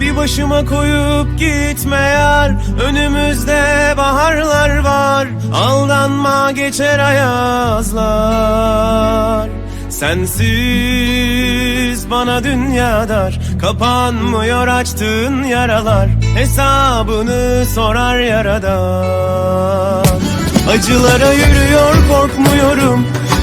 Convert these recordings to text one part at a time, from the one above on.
Bir başıma koyup gitme yar Önümüzde baharlar var. Aldanma geçer ayazlar. Sensiz bana dünya dar Kapanmıyor açtığın yaralar. Hesabını sorar yaradan. Acılara yürüyor korkmuyorum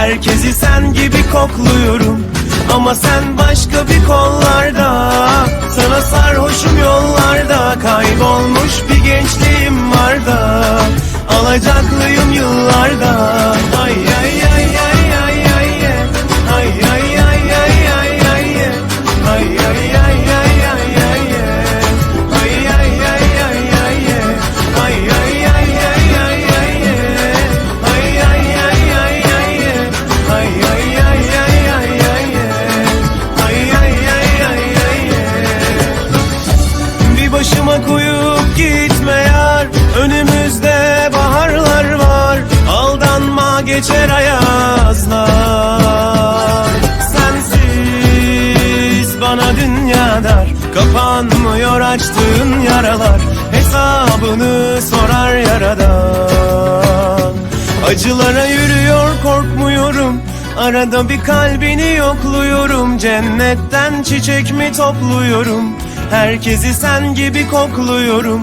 Herkesi sen gibi kokluyorum. Ama sen başka bir kollarda. Sana sarhoşum yollarda. Kaybolmuş bir gençliğim var da. Alacaklıyım yıllarda geçer ayazlar. Sensiz bana dünya dar Kapanmıyor açtığın yaralar. Hesabını sorar yaradan. Acılara yürüyor korkmuyorum. Arada bir kalbini yokluyorum. Cennetten çiçek mi topluyorum? Herkesi sen gibi kokluyorum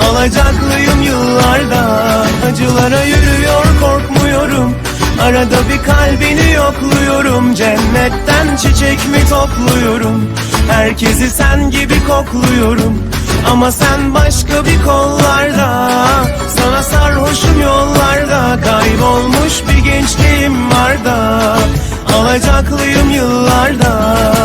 Alacaklıyım yıllarda. Acılara yürüyor korkmuyorum. Arada bir kalbini yokluyorum. Cennetten çiçek mi topluyorum? Herkesi sen gibi kokluyorum. Ama sen başka bir kollarda. Sana sarhoşum yollarda. Kaybolmuş bir gençliğim var da. Alacaklıyım yıllarda